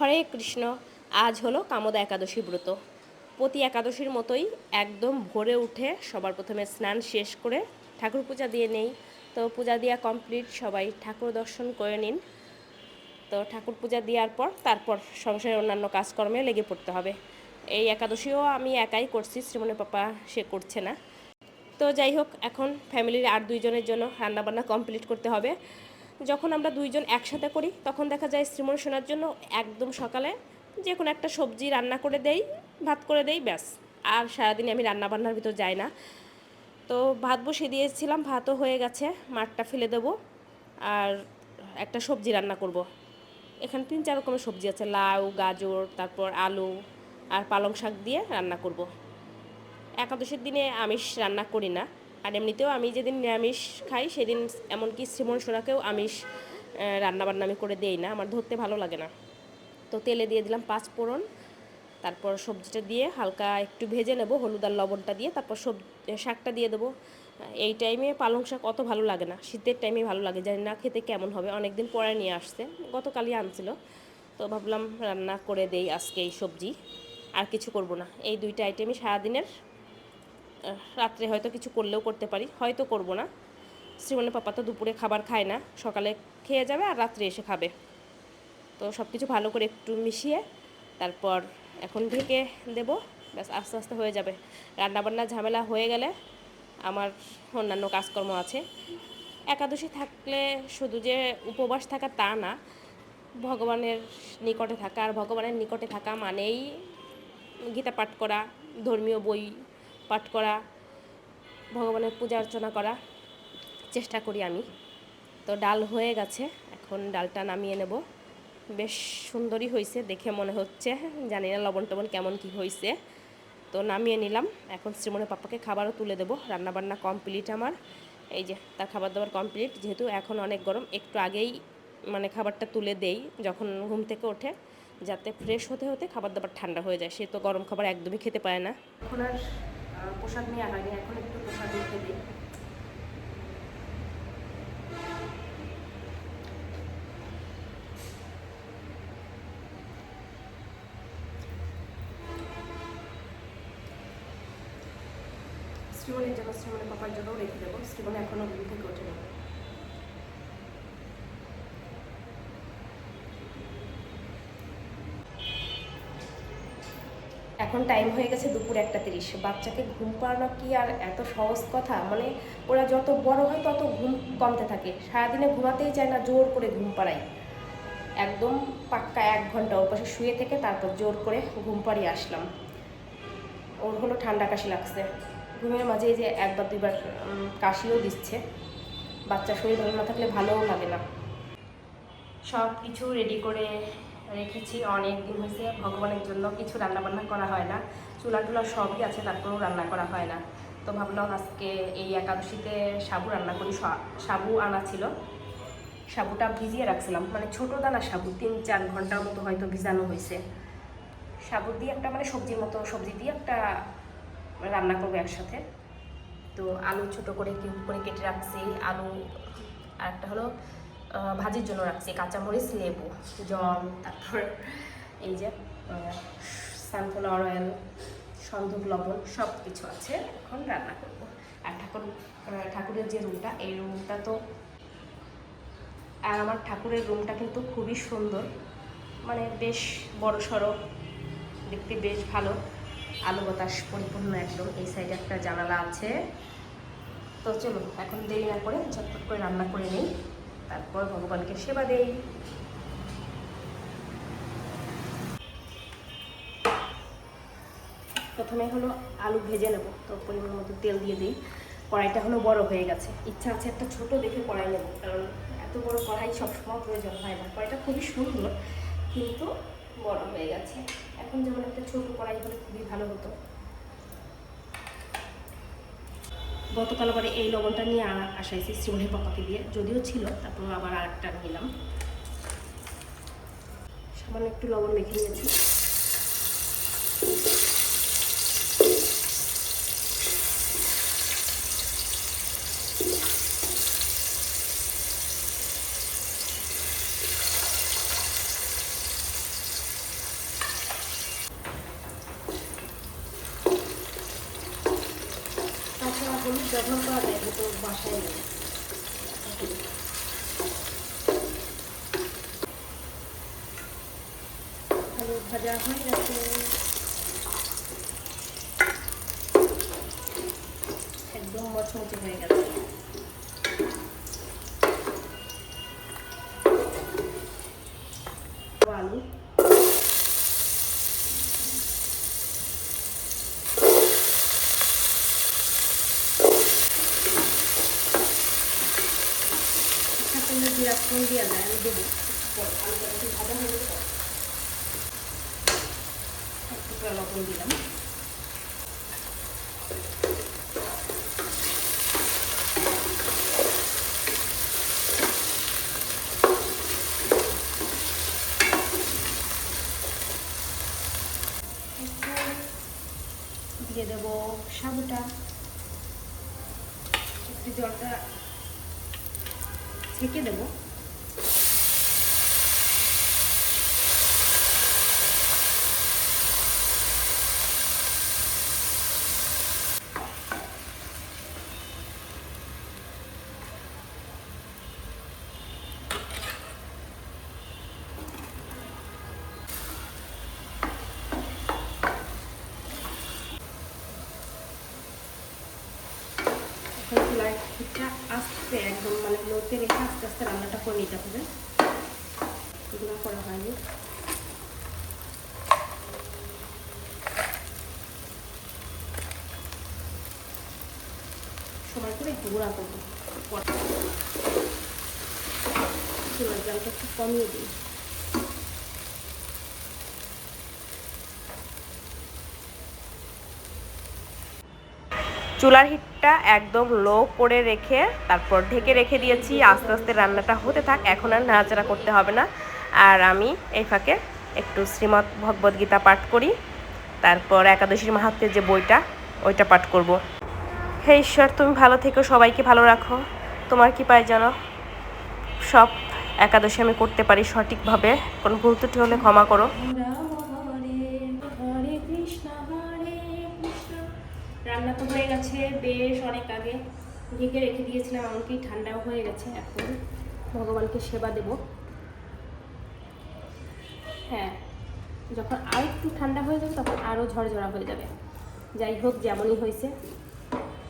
হরে কৃষ্ণ, আজ হলো কামদা একাদশী ব্রত। প্রতি একাদশীর মতোই একদম ভোরে উঠে সবার প্রথমে স্নান শেষ করে ঠাকুর পূজা দিয়ে নেই। তো পূজা দেওয়া কমপ্লিট, সবাই ঠাকুর দর্শন করে নিন। তো ঠাকুর পূজা দেওয়ার পর তারপর সংসারের অন্যান্য কাজকর্মে লেগে পড়তে হবে। এই একাদশীও আমি একাই করছি শ্রীমনের পাপা সে করছে না। তো যাই হোক, এখন ফ্যামিলির আর দুইজনের জন্য রান্নাবান্না কমপ্লিট করতে হবে। যখন আমরা দুইজন একসাথে করি, তখন দেখা যায় শ্রীমন শোনার জন্য একদম সকালে যে কোনো একটা সবজি রান্না করে দেই, ভাত করে দেই, ব্যাস আর সারাদিনে আমি রান্নাবান্নার ভিতর যাই না তো ভাত বসিয়ে দিয়েছিলাম, ভাতও হয়ে গেছে, মাঠটা ফেলে দেবো আর একটা সবজি রান্না করব। এখানে তিন, চার রকমের সবজি আছে, লাউ, গাজর, তারপর আলু আর পালং শাক দিয়ে রান্না করব। একাদশীর দিনে আমিষ রান্না করি না আর এমনিতেও আমি যেদিন নিরামিষ খাই, সেদিন এমনকি শ্রীমন সোনাকেও আমিষ রান্নাবান্না আমি করে দেই না। আমার ধরতে ভালো লাগে না। তো তেলে দিয়ে দিলাম পাঁচ ফোড়ন। তারপর সবজিটা দিয়ে হালকা একটু ভেজে নেব, হলুদ আর লবণটা দিয়ে। তারপর সব শাকটা দিয়ে দেবো। এই টাইমে পালং শাক অত ভালো লাগে না। শীতের টাইমে ভালো লাগে, জানি না খেতে কেমন হবে। অনেক দিন পরে নিয়ে আসছে, গতকালই আনছিল। তো ভাবলাম রান্না করে দেই আজকে এই সবজি। আর কিছু করব না। এই দুইটা আইটেমই সারাদিনের রাত্রে হয়তো কিছু করলেও করতে পারি, হয়তো করব না। শ্রীমনের পাপা তো দুপুরে খাবার খায় না, সকালে খেয়ে যাবে আর রাত্রে এসে খাবে। তো সব কিছু ভালো করে একটু মিশিয়ে তারপর এখন ঢেকে দেব, ব্যাস আস্তে আস্তে হয়ে যাবে। রান্নাবান্না ঝামেলা হয়ে গেলে আমার অন্যান্য কাজকর্ম আছে। একাদশী থাকলে শুধু যে উপবাস থাকা তা না, ভগবানের নিকটে থাকা আর ভগবানের নিকটে থাকা মানেই গীতা পাঠ করা, ধর্মীয় বই পাঠ করা, ভগবানের পূজা অর্চনা করা চেষ্টা করি আমি। তো ডাল হয়ে গেছে, এখন ডালটা নামিয়ে নেব। বেশ সুন্দরই হয়েছে, দেখে মনে হচ্ছে, জানি না লবণ টবণ কেমন কি হয়েছে। তো নামিয়ে নিলাম, এখন শ্রীমনের পাপাকে খাবারও তুলে দেবো, রান্নাবান্না কমপ্লিট আমার। এই যে, তার খাবার দাবার কমপ্লিট, যেহেতু এখন অনেক গরম, একটু আগেই মানে খাবারটা তুলে দেই, যখন ঘুম থেকে ওঠে, যাতে ফ্রেশ হতে হতে খাবার দাবার ঠান্ডা হয়ে যায়, সে তো গরম খাবার একদমই খেতে পারে না। এখন আর পোশাক নিয়ে হয়নি, এখন একটু পোশাক রেখে দিই। শ্রীমণের জন্য শ্রীমণের পাপার জন্যও রেখে দেবো শ্রীমন এখনও ঘুম থেকে ওঠে না এখন টাইম হয়ে গেছে দুপুর একটা তিরিশ। বাচ্চাকে ঘুম পাড়ানো কি আর এত সহজ কথা? মানে ওরা যত বড় হয় তত ঘুম কমতে থাকে। সারাদিনে ঘুমাতেই চায় না, জোর করে ঘুম পাড়াই একদম পাক্কা এক ঘণ্টা ওর পাশে শুয়ে থেকে তারপর জোর করে ঘুম পাড়িয়ে আসলাম। ওর হলো ঠান্ডা কাশি লাগছে। ঘুমের মাঝে যে একবার দুইবার কাশিও দিচ্ছে। বাচ্চা শরীর ভালো না থাকলে ভালোও লাগে না। সব কিছু রেডি করে রেখেছি অনেক দিন হয়েছে ভগবানের জন্য কিছু রান্নাবান্না করা হয় না। চুলা টুলা সবই আছে, তারপরেও রান্না করা হয় না। তো ভাবলাম আজকে এই একাদশীতে সাবু রান্না করি সাবু আনা ছিল। সাবুটা ভিজিয়ে রাখছিলাম মানে ছোটো দানা সাবু, তিন চার ঘণ্টার মতো হয়তো ভিজানো হয়েছে। সাবু দিয়ে একটা মানে সবজির মতো সবজি দিয়ে একটা রান্না করব একসাথে। তো আলু ছোট করে কিউব করে কেটে রাখছি, আলু আর একটা হলো ভাজির জন্য রাখছি, কাঁচামরিচ, লেবু, জল, তারপর এই যে সানফ্লাওয়ার অয়েল সন্ধক লবণ সব কিছু আছে এখন রান্না করব। আর ঠাকুর ঠাকুরের যে রুমটা, এই রুমটা তো, আর আমার ঠাকুরের রুমটা কিন্তু খুবই সুন্দর মানে বেশ বড় সড়ো দেখতে বেশ ভালো, আলো বাতাস পরিপূর্ণ একদম, এই সাইডে একটা জানালা আছে। তো চলো এখন দেরি না করে ঝটপট করে রান্না করে নিই। তারপর ভগবানকে সেবা দেই। প্রথমে হলো আলু ভেজে নেব, তো পরিমাণ মতো তেল দিয়ে দিই। কড়াইটা হলো বড় হয়ে গেছে। ইচ্ছা আছে একটা ছোট দেখে কড়াই নেব, কারণ এত বড় কড়াই সবসময় প্রয়োজন হয় না। কড়াইটা খুবই সুন্দর, কিন্তু বড় হয়ে গেছে। এখন যেমন একটা ছোট কড়াই হলে খুবই ভালো হতো। গতকাল আবার এই লবণটা নিয়ে আসাইছি শ্রীমণি পাপাকে দিয়ে। যদিও ছিল, তারপর আবার আরেকটা নিলাম। সামান্য একটু লবণ মেখে নিয়েছি ব্যবহার করা যায় কিন্তু বাসায় নেই আলু ভাজা হয়ে গেছে। একদম মচমচে হয়ে গেছে। আলু। দিয়ে দেয় আমি দেবো। হয়ে তখন। লবণ দিলাম দিয়ে দেব সাবুটা একটু জলটা ছেঁকে দেবো এখন চুলার হিটটা আস্তে একদম লোতে রেখে আস্তে আস্তে রান্নাটা করে নিতে হবে। এগুলো করা হয়নি। সময় করে একটু গুঁড়া করব। জলটা একটু কমিয়ে দিই। চুলার হিটটা একদম লো করে রেখে তারপর ঢেকে রেখে দিয়েছি। আস্তে আস্তে রান্নাটা হতে থাক, এখন আর নাড়াচাড়া করতে হবে না। আর আমি এই ফাঁকে একটু শ্রীমৎ ভগবদ গীতা পাঠ করি। তারপর একাদশীর মাহাত্মের যে বইটা, ওইটা পাঠ করব। হে ঈশ্বর, তুমি ভালো থেকো, সবাইকে ভালো রাখো। তোমার কি পায় জানো সব একাদশী আমি করতে পারি সঠিকভাবে। কোনো ভুল ত্রুটি হলে ক্ষমা করো। তো হয়ে গেছে বেশ অনেক আগে। ঢেকে রেখে দিয়েছিলাম, এমনকি ঠান্ডাও হয়ে গেছে এখন। ভগবানকে সেবা দেব। হ্যাঁ যখন আর একটু ঠান্ডা হয়ে যাবে, তখন আরও ঝরঝরা হয়ে যাবে। যাই হোক, যেমনই হয়েছে,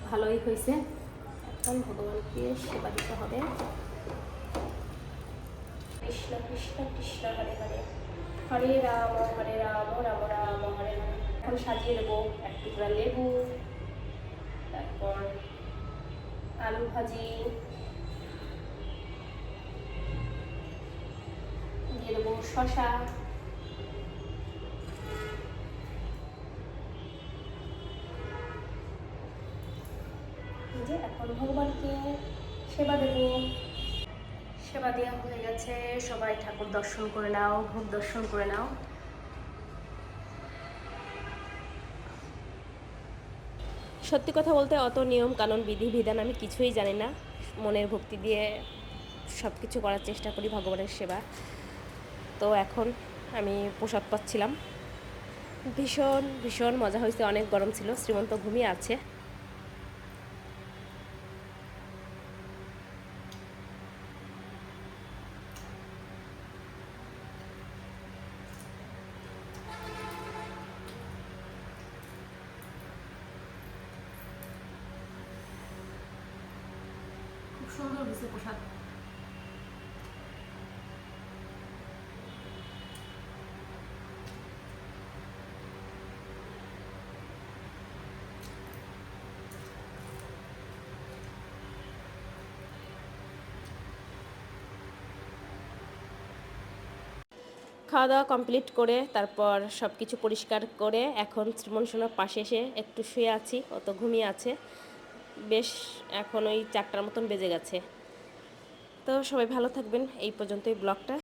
ভালোই হয়েছে। এখন ভগবানকে সেবা দিতে হবে। কৃষ্ণ কৃষ্ণ কৃষ্ণ, হরে হরে। হরে রাম হরে রাম রাম রাম, হরে এখন সাজিয়ে দেবো এক টুকরা লেবু। তারপর আলু ভাজি, দিয়ে দেবো শশা যে এখন ভগবানকে সেবা দেবো। সেবা দেওয়া হয়ে গেছে, সবাই ঠাকুর দর্শন করে নাও, ভোগ দর্শন করে নাও। সত্যি কথা বলতে অত নিয়ম কানুন, বিধি, বিধান আমি কিছুই জানি না। মনের ভক্তি দিয়ে সব কিছু করার চেষ্টা করি ভগবানের সেবা। তো এখন আমি প্রসাদ পাচ্ছিলাম। ভীষণ ভীষণ মজা হয়েছে, অনেক গরম ছিল, শ্রীমন্ত ঘুমিয়ে আছে। সুন্দর হয়েছে প্রসাদ খাওয়া দাওয়া কমপ্লিট করে তারপর সব কিছু পরিষ্কার করে এখন শ্রীমন সোনার পাশে এসে একটু শুয়ে আছি অত ঘুমিয়ে আছে। বেশ এখন ওই চারটার মতন বেজে গেছে। তো সবাই ভালো থাকবেন। এই পর্যন্তই ব্লগটা।